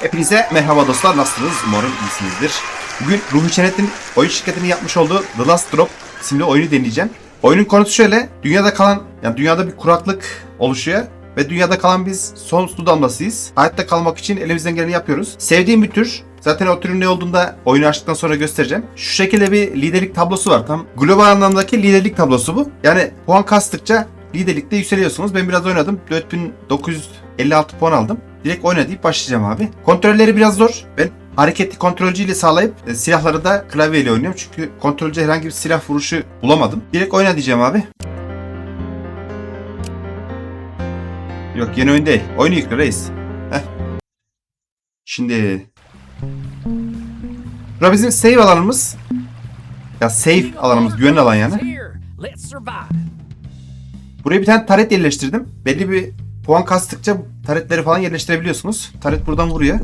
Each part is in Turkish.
Hepinize merhaba dostlar nasılsınız? Umarım iyisinizdir. Bugün Ruhi Çenet'in oyun şirketinin yapmış olduğu The Last Drop isimli oyunu deneyeceğim. Oyunun konusu şöyle. Dünyada kalan, yani dünyada bir kuraklık oluşuyor. Ve dünyada kalan biz son su damlasıyız. Hayatta kalmak için elimizden geleni yapıyoruz. Sevdiğim bir tür. Zaten o türün ne olduğunda oyunu açtıktan sonra göstereceğim. Şu şekilde bir liderlik tablosu var. Tam global anlamdaki liderlik tablosu bu. Yani puan kastıkça liderlikte yükseliyorsunuz. Ben biraz oynadım. 4956 puan aldım. Direkt oyna deyip başlayacağım abi. Kontrolleri biraz zor. Ben hareketli kontrolcüyle sağlayıp e, silahları da klavyeyle oynuyorum. Çünkü kontrolcü herhangi bir silah vuruşu bulamadım. Direkt oyna diyeceğim abi. Yok yeni oyun değil. Oyunu yükle reis. Heh. Şimdi... Bura bizim save alanımız. Ya save alanımız. Güvenli alan yani. Buraya bir tane taret yerleştirdim. Belli bir puan kastıkça taretleri falan yerleştirebiliyorsunuz. Taret buradan vuruyor.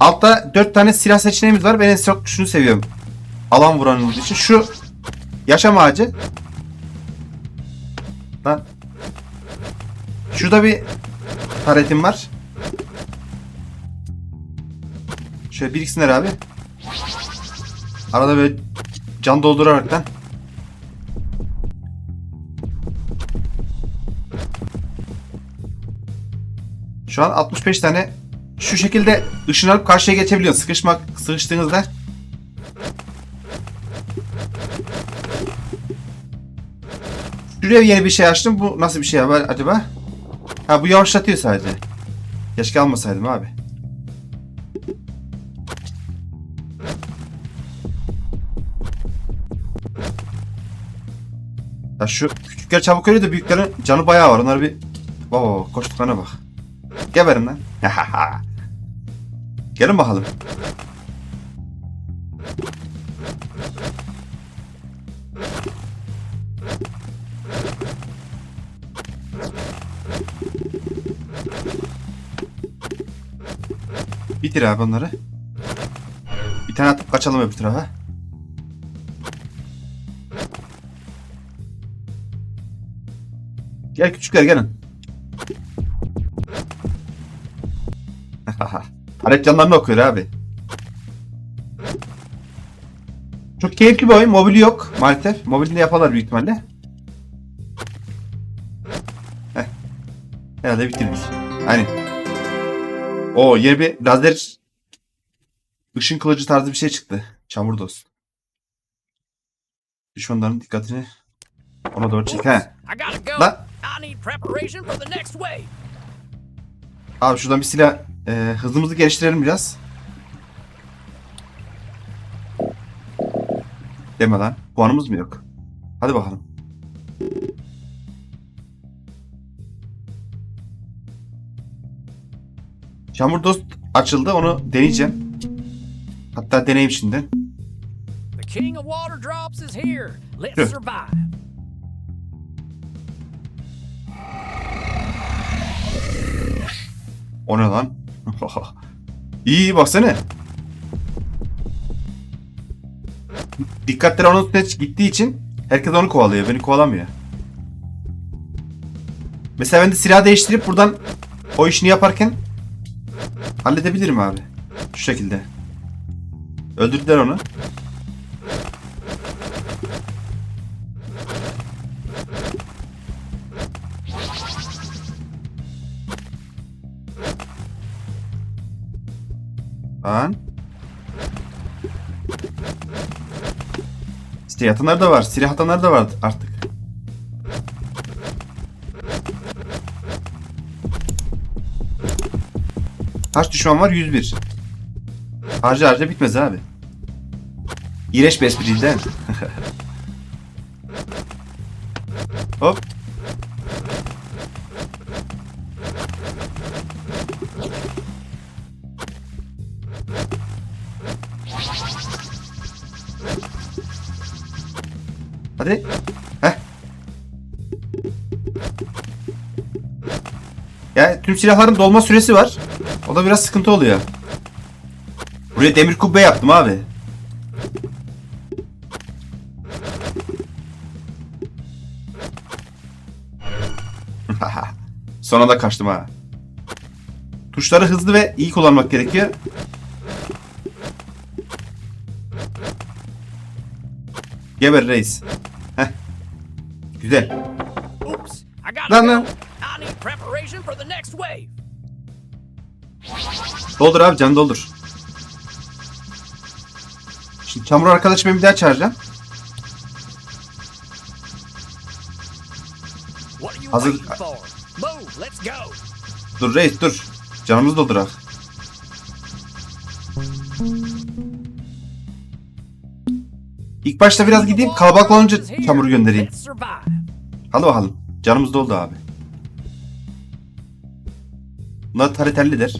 Altta 4 tane silah seçeneğimiz var. Ben en çok şunu seviyorum. Alan vuranımız için. Şu yaşam ağacı. Lan. Şurada bir taretim var. Şöyle biriksinler abi. Arada böyle can dolduraraktan. Şu an 65 tane şu şekilde ışınlanıp karşıya geçebiliyorsun. Sıkışmak, sıkıştığınızda. Şuraya yeni bir şey açtım. Bu nasıl bir şey var acaba? Ha bu yavaşlatıyor sadece. Keşke almasaydım abi. Ya şu küçükler çabuk ölüyor da büyüklerin canı bayağı var. Onları bir... Oo, koştuklarına bak. Geberin lan. Gelin bakalım. Bitir abi onları. Bir tane atıp kaçalım öbür tarafa. Gel küçükler gelin. Taret canlarını okuyor abi. Çok keyifli bir oyun. Mobili yok maalesef. Mobilinde yaparlar büyük ihtimalle. Heh. Herhalde bitirdik. Aynen. O yeni bir lazer ışın kılıcı tarzı bir şey çıktı. Çamur dost. Düşmanların dikkatini ona doğru çek. He. Lan. Abi şuradan bir silah e, hızımızı geliştirelim biraz. Deme lan. Puanımız mı yok? Hadi bakalım. Çamur dost açıldı. Onu deneyeceğim. Hatta deneyim şimdi. The king of water drops is here. Let's survive. O ne lan? iyi iyi baksana. Dikkatleri onun üstüne gittiği için herkes onu kovalıyor. Beni kovalamıyor. Mesela ben de silah değiştirip buradan o işini yaparken halledebilirim abi. Şu şekilde. Öldürdüler onu. Lan. İşte yatanlar da var. Silah atanlar da var artık. Kaç düşman var? 101. Harca harca bitmez abi. İğrenç bir espri tüm silahların dolma süresi var. O da biraz sıkıntı oluyor. Buraya demir kubbe yaptım abi. Sonra da kaçtım ha. Tuşları hızlı ve iyi kullanmak gerekiyor. Geber reis. Heh. Güzel. Lan lan. I need preparation for the next wave. Doldur abi can doldur. Şimdi çamur arkadaşımı bir daha çağıracağım. Hazır- waiting for? Move, let's go. Dur reis dur. Canımızı doldurak. İlk başta biraz gideyim kalabalık olunca çamuru göndereyim. Hadi bakalım. Canımız doldu abi. Bunlar taritellidir.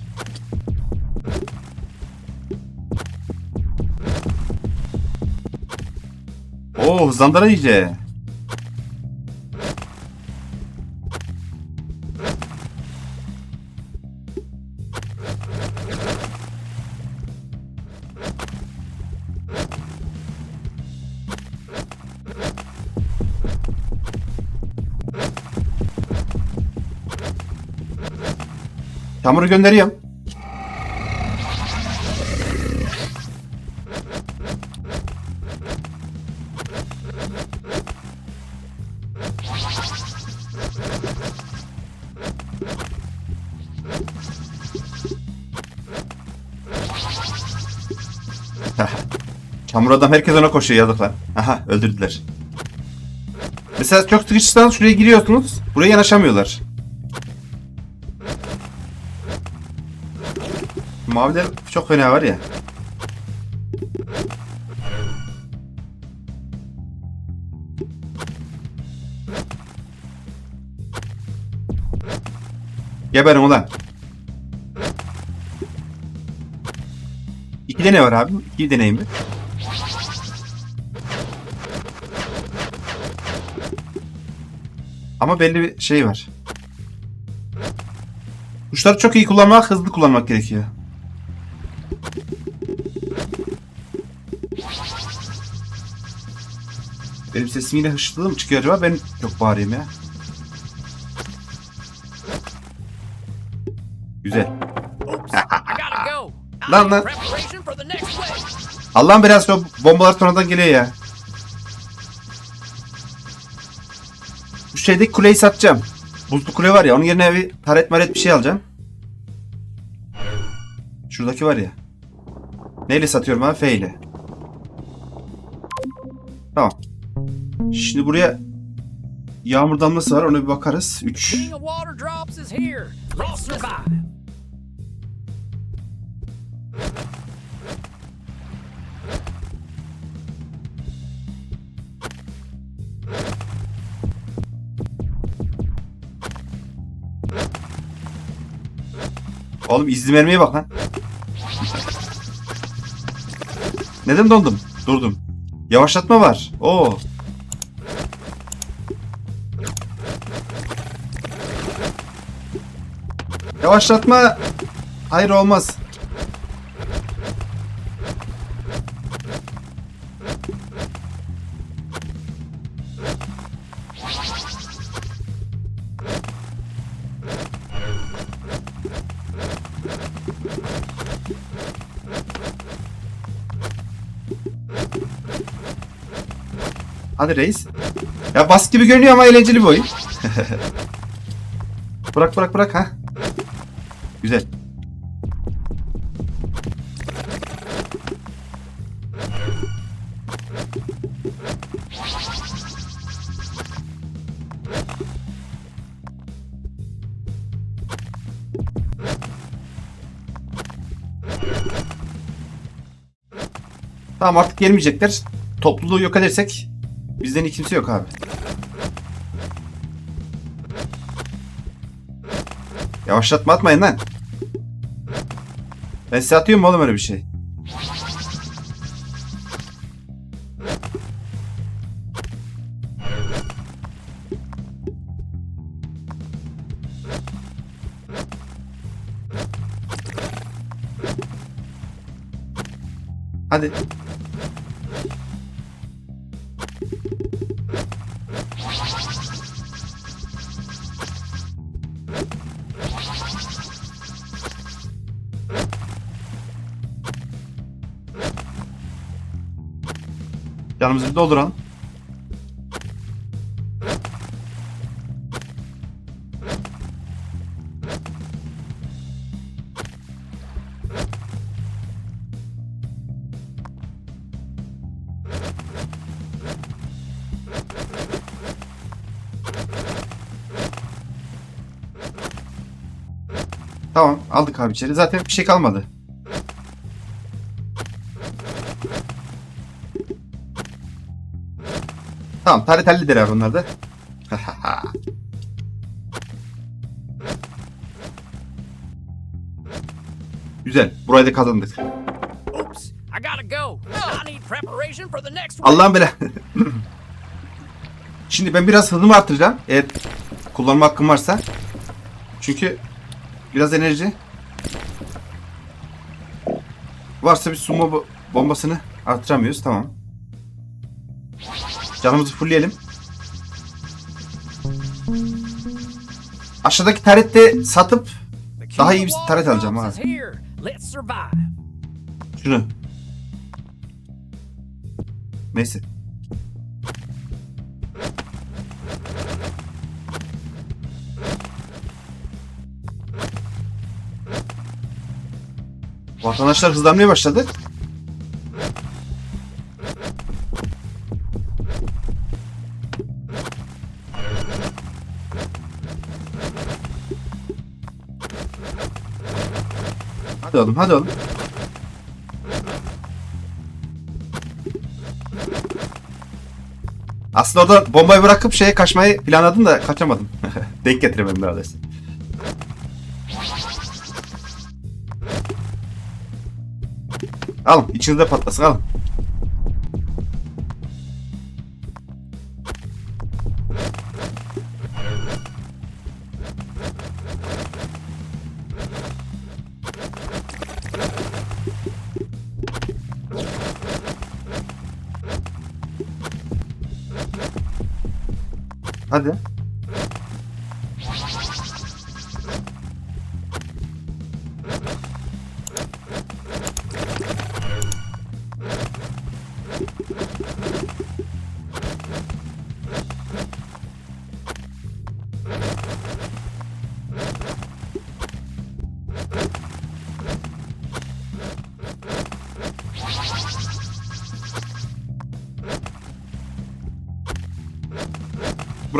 Oo hızlandıra iyice. Çamuru gönderiyorum. Çamur adam herkes ona koşuyor yazıklar. Aha öldürdüler. Mesela çok sıkışırsanız şuraya giriyorsunuz. Buraya yanaşamıyorlar. Maviler çok fena var ya. Geberin ulan. İki de ne var abi? İki deneyim mi? Ama belli bir şey var. Tuşları çok iyi kullanmak, hızlı kullanmak gerekiyor. Benim sesim yine hışlı mı çıkıyor acaba? Ben çok bağırayım ya. Güzel. Lan lan. Allah'ım biraz o bombalar sonradan geliyor ya. Bu şeydeki kuleyi satacağım. Buzlu kule var ya onun yerine bir taret maret bir şey alacağım. Şuradaki var ya. Neyle satıyorum abi? F ile. Şimdi buraya yağmur damlası var ona bir bakarız. 3. King of water drops is here. Let's survive. Oğlum izli vermeye bak lan. Neden dondum? Durdum. Yavaşlatma var. Oo. Yavaşlatma. Hayır olmaz. Hadi reis. Ya basit gibi görünüyor ama eğlenceli bir oyun. bırak bırak bırak ha. Güzel. Tamam artık gelmeyecekler. Topluluğu yok edersek bizden hiç kimse yok abi. Yavaşlatma atmayın lan. Ben size atıyorum oğlum öyle bir şey? Hadi. Canımızı bir dolduralım. Tamam aldık abi içeri. Zaten bir şey kalmadı. Tamam taret halleder abi onlar da. Güzel. Burayı da kazandık. Oops, I gotta go. I need preparation for the next one. Allah'ın bela. Şimdi ben biraz hızımı artıracağım. Eğer kullanma hakkım varsa. Çünkü biraz enerji varsa bir sumo bo- bombasını artıramıyoruz. Tamam. Canımızı fullleyelim. Aşağıdaki tarette satıp Daha iyi bir taret alacağım ha. şunu. Neyse. Vatandaşlar hızlanmaya başladı. Oğlum, hadi oğlum. Aslında orada bombayı bırakıp şeye kaçmayı planladım da kaçamadım. Denk getiremedim neredeyse. Alın içinizde patlasın alın. Hadi.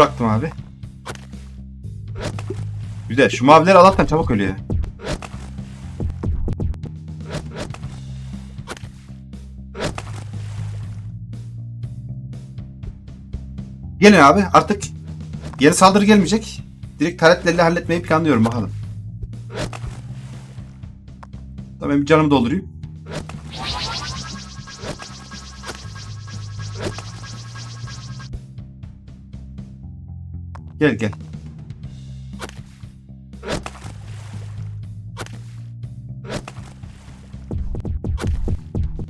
Bıraktım abi. Güzel. Şu maviler Allah'tan çabuk ölüyor. Gelin abi artık yeni saldırı gelmeyecek. Direkt taretlerle halletmeyi planlıyorum bakalım. Tamam bir canımı doldurayım. Gel gel.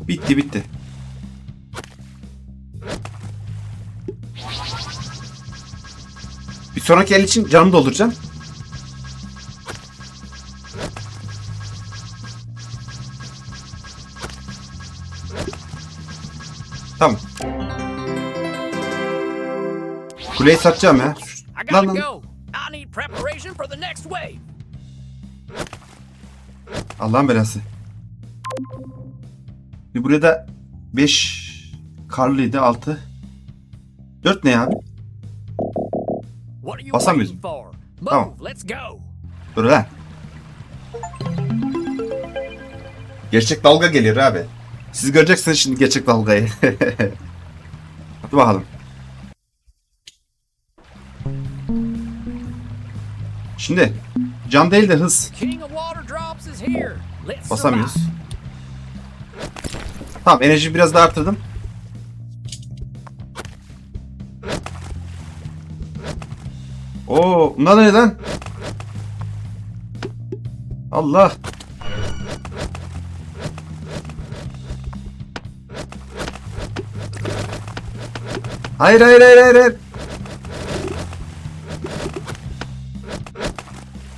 Bitti bitti. Bir sonraki el için canımı dolduracağım. Tamam. Kuleyi satacağım ya. Lan lan. go. I need preparation for the next wave. Allah'ın belası. Bir buraya da 5 karlıydı 6. 4 ne ya? Basamıyoruz. Tamam. let's go. Dur lan. Gerçek dalga geliyor abi. Siz göreceksiniz şimdi gerçek dalgayı. Hadi bakalım. Şimdi can değil de hız. Basamıyoruz. Tamam enerjiyi biraz daha arttırdım. Oo, bunlar ne lan? Allah. Hayır hayır hayır hayır. hayır.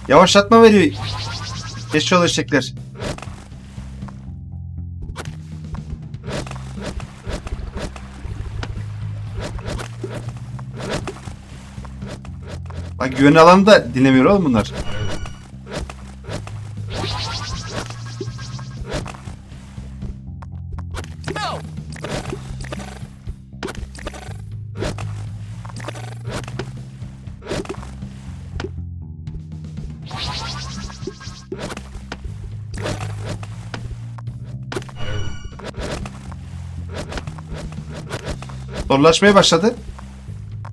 Yavaşlatma veriyor. Geç yol eşekler. Bak güvenli alanda dinlemiyor oğlum bunlar. Zorlaşmaya başladı.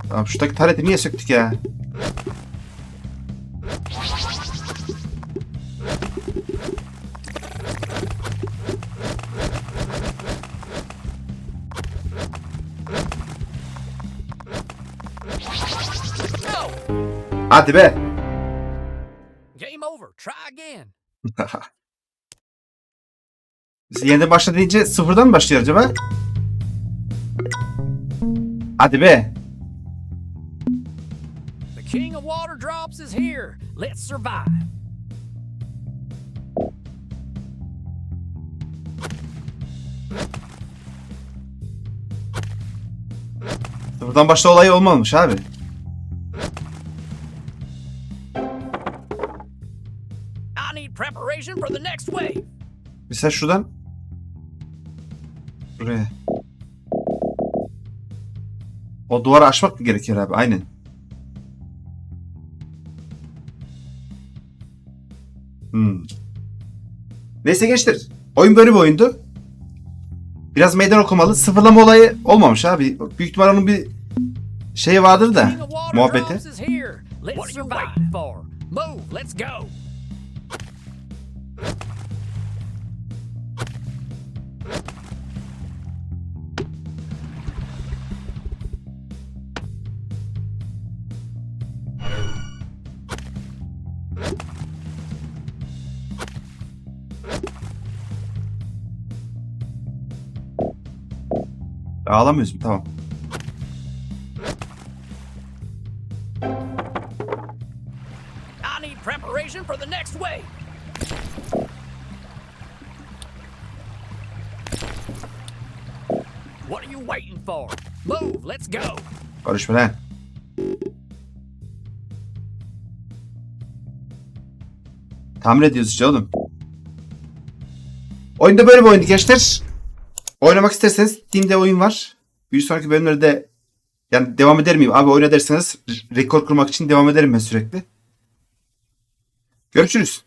Tamam şuradaki tareti niye söktük ya? Hadi be. Game over. Try again. Biz yeniden başla deyince sıfırdan mı başlıyor acaba? Hadi be. The king of water drops is here. Let's survive. Sıfırdan başla olayı olmamış abi. I need preparation for the next wave. Mesela şuradan Buraya. O duvarı aşmak mı gerekiyor abi? Aynen. Hmm. Neyse gençler. Oyun böyle bir oyundu. Biraz meydan okumalı. Sıfırlama olayı olmamış abi. Büyük ihtimal onun bir şeyi vardır da. Muhabbeti. Move. Let's go. Ağlamıyorsun tamam. I need preparation for the next wave. What are you waiting for? Move. Let's go. Konuşma lan. Tamir ediyoruz işte oğlum. Oyunda böyle bir oyundu gençler. Oynamak isterseniz Steam'de oyun var. Bir sonraki bölümlerde yani devam eder miyim? Abi oyna derseniz rekor kurmak için devam ederim ben sürekli. Görüşürüz.